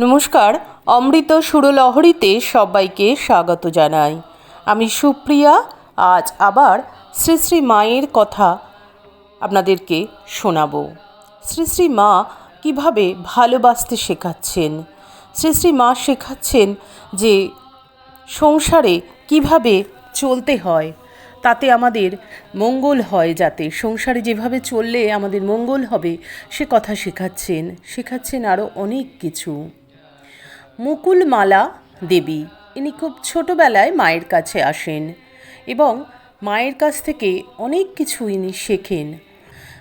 নমস্কার, অমৃত সুরলহরীতে সবাইকে স্বাগত জানাই। আমি সুপ্রিয়া, আজ আবার শ্রী শ্রী মায়ের কথা আপনাদেরকে শোনাবো। শ্রী শ্রী মা কীভাবে ভালোবাসতে শেখাচ্ছেন? শ্রী শ্রী মা শেখাচ্ছেন যে সংসারে কীভাবে চলতে হয়। তাতে আমাদের মঙ্গল হয় যাতে। সংসারে যেভাবে চললে আমাদের মঙ্গল হবে, সে কথা শেখাচ্ছেন শেখাচ্ছেন আরও অনেক কিছু। মুকুলমালা দেবী, ইনি খুব ছোটোবেলায় মায়ের কাছে আসেন এবং মায়ের কাছ থেকে অনেক কিছু ইনি শেখেন।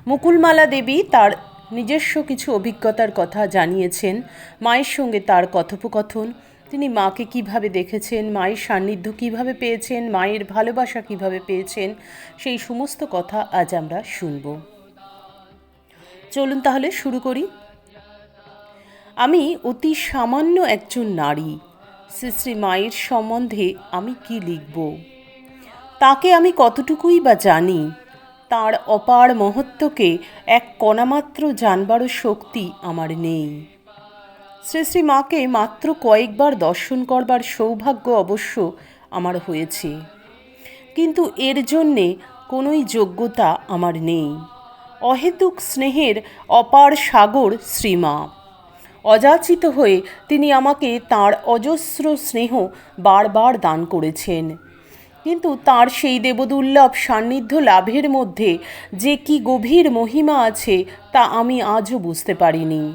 মুকুলমালা দেবী তার নিজস্ব কিছু অভিজ্ঞতার কথা জানিয়েছেন, মায়ের সঙ্গে তার কথোপকথন তিনি মাকে কীভাবে দেখেছেন, মায়ের সান্নিধ্য কীভাবে পেয়েছেন, মায়ের ভালোবাসা কীভাবে পেয়েছেন, সেই সমস্ত কথা আজ আমরা শুনব। চলুন তাহলে শুরু করি। আমি অতি সামান্য একজন নারী শ্রী শ্রী মায়ের সম্বন্ধে আমি কি লিখব? তাকে আমি কতটুকুই বা জানি, তার অপার মহত্বকে এক কণামাত্র জানবারও শক্তি আমার নেই। শ্রী শ্রী মাকে মাত্র কয়েকবার দর্শন করবার সৌভাগ্য অবশ্য আমার হয়েছে। কিন্তু এর জন্যে কোনোই যোগ্যতা আমার নেই। অহেতুক স্নেহের অপার সাগর শ্রীমা অযাচিত হয়ে তিনি আমাকে তার অজস্র স্নেহ বারবার দান করেছেন। কিন্তু তার সেই দেবদুর্লভ সান্নিধ্য লাভের মধ্যে যে কি গভীর মহিমা আছে তা আমি আজও বুঝতে পারিনি।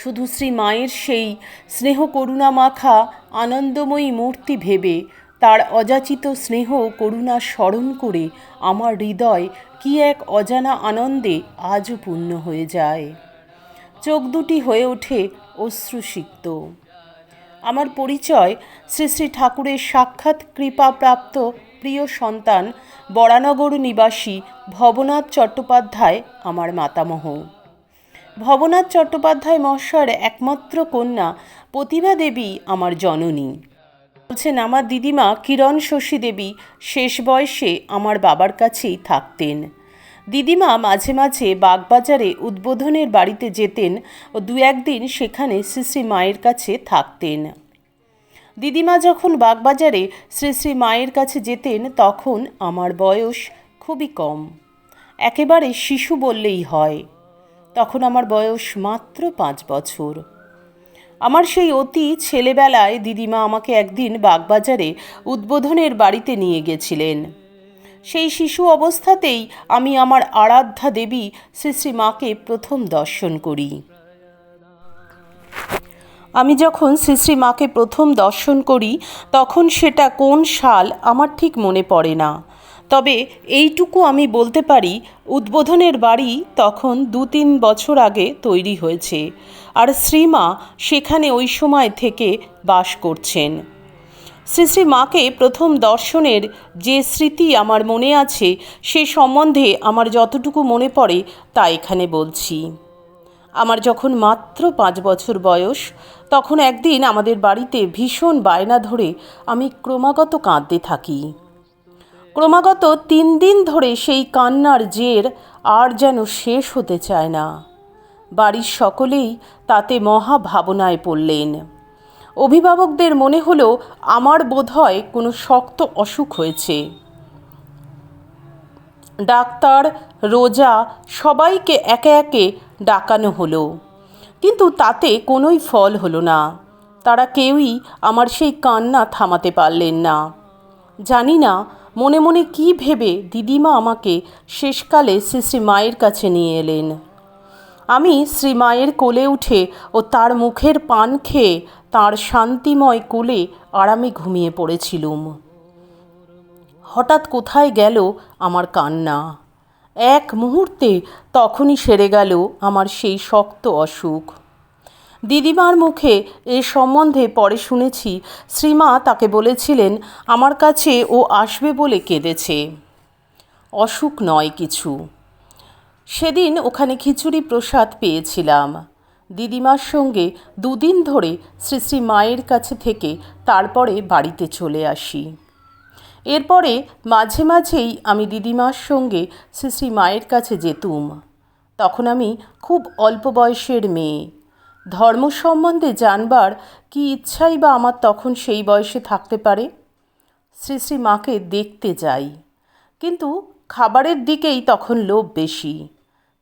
শুধু শ্রী মায়ের সেই স্নেহ করুণা মাখা আনন্দময়ী মূর্তি ভেবে, তার অযাচিত স্নেহ করুণা স্মরণ করে আমার হৃদয় কি এক অজানা আনন্দে আজও পূর্ণ হয়ে যায়। চোখ দুটি হয়ে ওঠে অশ্রুসিক্ত। আমার পরিচয় শ্রী শ্রী ঠাকুরের সাক্ষাৎ কৃপাপ্রাপ্ত প্রিয় সন্তান বরানগর নিবাসী ভবনাথ চট্টোপাধ্যায়, আমার মাতামহ। ভবনাথ চট্টোপাধ্যায় মহাশয়ের একমাত্র কন্যা প্রতিভা দেবী আমার জননী। বলছেন, আমার দিদিমা কিরণ শশী দেবী, শেষ বয়সে আমার বাবার কাছেই থাকতেন। দিদিমা মাঝে মাঝে বাগবাজারে উদ্বোধনের বাড়িতে যেতেন ও দু একদিন সেখানে শ্রী শ্রী মায়ের কাছে থাকতেন। দিদিমা যখন বাগবাজারে শ্রী শ্রী মায়ের কাছে যেতেন, তখন আমার বয়স খুবই কম। একেবারে শিশু বললেই হয়। তখন আমার বয়স মাত্র পাঁচ বছর। আমার সেই অতি ছেলেবেলায় দিদিমা আমাকে একদিন বাগবাজারে উদ্বোধনের বাড়িতে নিয়ে গেছিলেন। সেই শিশু অবস্থাতেই আমি আমার আরাধ্যা দেবী শ্রী শ্রী মাকে প্রথম দর্শন করি। আমি যখন শ্রী শ্রী মাকে প্রথম দর্শন করি, তখন সেটা কোন সাল আমার ঠিক মনে পড়ে না। তবে এইটুকু আমি বলতে পারি, উদ্বোধনের বাড়ি তখন দু তিন বছর আগে তৈরি হয়েছে। আর শ্রীমা সেখানে ওই সময় থেকে বাস করছেন। শ্রী শ্রী মাকে প্রথম দর্শনের যে স্মৃতি আমার মনে আছে, সে সম্বন্ধে আমার যতটুকু মনে পড়ে তা এখানে বলছি। আমার যখন মাত্র পাঁচ বছর বয়স, তখন একদিন আমাদের বাড়িতে ভীষণ বায়না ধরে আমি ক্রমাগত কাঁদতে থাকি। ক্রমাগত তিন দিন ধরে সেই কান্নার জের আর যেন শেষ হতে চায় না। বাড়ির সকলেই তাতে মহা ভাবনায় পড়লেন। অভিভাবকদের মনে হলো আমার বোধহয় কোনো শক্ত অসুখ হয়েছে। ডাক্তার, রোজা সবাইকে একে একে ডাকানো হলো। কিন্তু তাতে কোনোই ফল হলো না। তারা কেউই আমার সেই কান্না থামাতে পারলেন না। জানি না মনে মনে কি ভেবে দিদিমা আমাকে শেষকালে শ্রী শ্রী মায়ের কাছে নিয়ে এলেন। আমি শ্রী মায়ের কোলে উঠে ও তার মুখের পান খেয়ে তাঁর শান্তিময় কোলে আরামে ঘুমিয়ে পড়েছিলুম। হঠাৎ কোথায় গেল আমার কান্না। এক মুহূর্তে তখনই সেরে গেল আমার সেই শক্ত অসুখ। দিদিমার মুখে এ সম্বন্ধে পরে শুনেছি। শ্রীমা তাকে বলেছিলেন, আমার কাছে ও আসবে বলে কেঁদেছে। অসুখ নয় কিছু। সেদিন ওখানে খিচুড়ি প্রসাদ পেয়েছিলাম। দিদিমার সঙ্গে দুদিন ধরে শ্রী শ্রী মায়ের কাছে থেকে তারপরে বাড়িতে চলে আসি। এরপরে মাঝে মাঝেই আমি দিদিমার সঙ্গে শ্রী শ্রী মায়ের কাছে যেতুম। তখন আমি খুব অল্প বয়সের মেয়ে। ধর্ম সম্বন্ধে জানবার কি ইচ্ছাই বা আমার তখন সেই বয়সে থাকতে পারে? শ্রী শ্রী মাকে দেখতে যাই। কিন্তু খাবারের দিকেই তখন লোভ বেশি।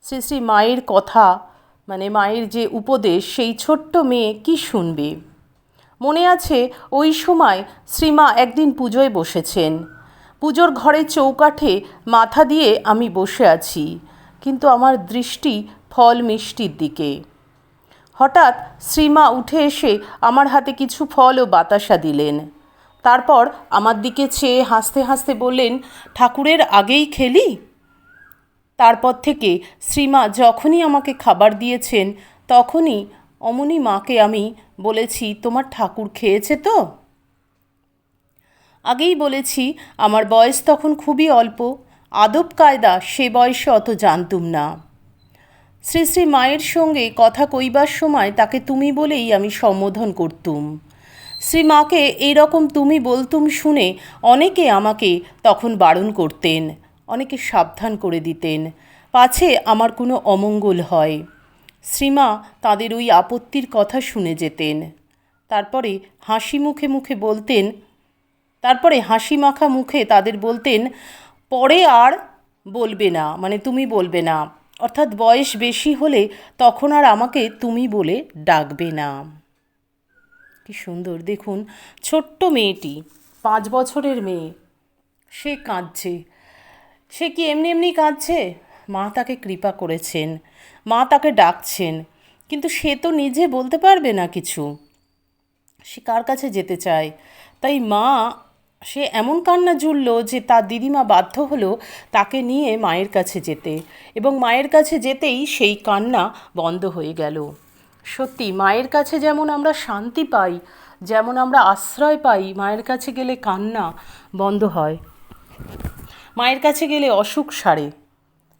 শ্রী শ্রী মায়ের কথা মানে মায়ের যে উপদেশ, সেই ছোট্ট মেয়ে কি শুনবে? মনে আছে ওই সময় শ্রীমা একদিন পুজোয় বসেছেন। পুজোর ঘরে চৌকাঠে মাথা দিয়ে আমি বসে আছি। কিন্তু আমার দৃষ্টি ফল মিষ্টির দিকে। হঠাৎ শ্রীমা উঠে এসে আমার হাতে কিছু ফল ও বাতাসা দিলেন। তারপর আমার দিকে চেয়ে হাসতে হাসতে বললেন, ঠাকুরের আগেই খেলি? তারপর থেকে শ্রীমা যখনই আমাকে খাবার দিয়েছেন, তখনই অমনি মাকে আমি বলেছি, তোমার ঠাকুর খেয়েছে তো? আগেই বলেছি, আমার বয়স তখন খুবই অল্প। আদব কায়দা সে বয়সে অত জানতুম না। শ্রী শ্রী মায়ের সঙ্গে কথা কইবার সময় তাকে তুমি বলেই আমি সম্বোধন করতুম। শ্রী মাকে এইরকম তুমি বলতুম শুনে অনেকে আমাকে তখন বারণ করতেন, অনেকে সাবধান করে দিতেন, পাছে আমার কোনো অমঙ্গল হয়। শ্রীমা তাদের ওই আপত্তির কথা শুনে যেতেন। তারপরে হাসি মুখে মুখে বলতেন, তারপরে হাসি মাখা মুখে তাদের বলতেন, পরে আর বলবে না মানে তুমি বলবে না। অর্থাৎ বয়স বেশি হলে তখন আর আমাকে তুমি বলে ডাকবে না। কি সুন্দর, দেখুন, ছোট্ট মেয়েটি, পাঁচ বছরের মেয়ে। সে কাঁদছে। সে কি এমনি এমনি কাঁদছে? মা তাকে কৃপা করেছেন, মা তাকে ডাকছেন, কিন্তু সে তো নিজে বলতে পারবে না কিছু। সে কার কাছে যেতে চায়? তাই মা সে এমন কান্না জুড়ল যে তার দিদিমা বাধ্য হলো তাকে নিয়ে মায়ের কাছে যেতে এবং মায়ের কাছে যেতেই সেই কান্না বন্ধ হয়ে গেল। সত্যি, মায়ের কাছে যেমন আমরা শান্তি পাই, যেমন আমরা আশ্রয় পাই, মায়ের কাছে গেলে কান্না বন্ধ হয়। মায়ের কাছে গেলে অসুখ সারে,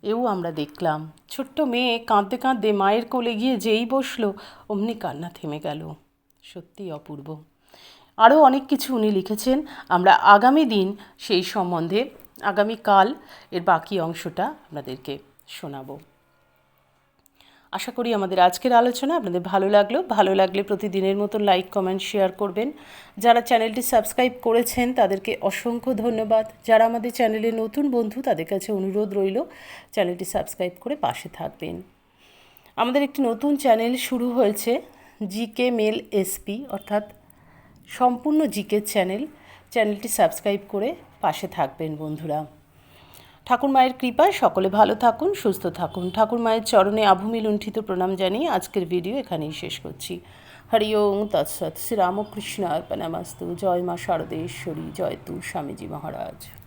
এও আমরা দেখলাম। ছোট্ট মেয়ে কাঁদতে কাঁদতে মায়ের কোলে গিয়ে যেই বসল, অমনি কান্না থেমে গেল। সত্যিই অপূর্ব। আরও অনেক কিছু উনি লিখেছেন। আমরা আগামী দিন সেই সম্বন্ধে আগামীকাল এর বাকি অংশটা আপনাদেরকে শোনাবো। আশা করি আমাদের আজকের আলোচনা আপনাদের ভালো লাগল। ভালো লাগলে প্রতিদিনের মতো লাইক, কমেন্ট, শেয়ার করবেন। যারা চ্যানেলটি সাবস্ক্রাইব করেছেন, তাদেরকে অসংখ্য ধন্যবাদ। যারা আমাদের চ্যানেলে নতুন বন্ধু, তাদের কাছে অনুরোধ রইল, চ্যানেলটি সাবস্ক্রাইব করে পাশে থাকবেন। আমাদের একটি নতুন চ্যানেল শুরু হয়েছে, জিকে মেল এসপি, অর্থাৎ সম্পূর্ণ জিকে চ্যানেল, চ্যানেলটি সাবস্ক্রাইব করে পাশে থাকবেন বন্ধুরা। ঠাকুর মায়ের কৃপায় সকলে ভালো থাকুন, সুস্থ থাকুন। ঠাকুর মায়ের চরণে আভূমি লুণ্ঠিত প্রণাম জানিয়ে আজকের ভিডিও এখানেই শেষ করছি। হরি ওং তৎসৎ। শ্রীরামকৃষ্ণ অর্পণামাস্তু। জয় মা শারদেশ্বরী। জয় তু স্বামীজি মহারাজ।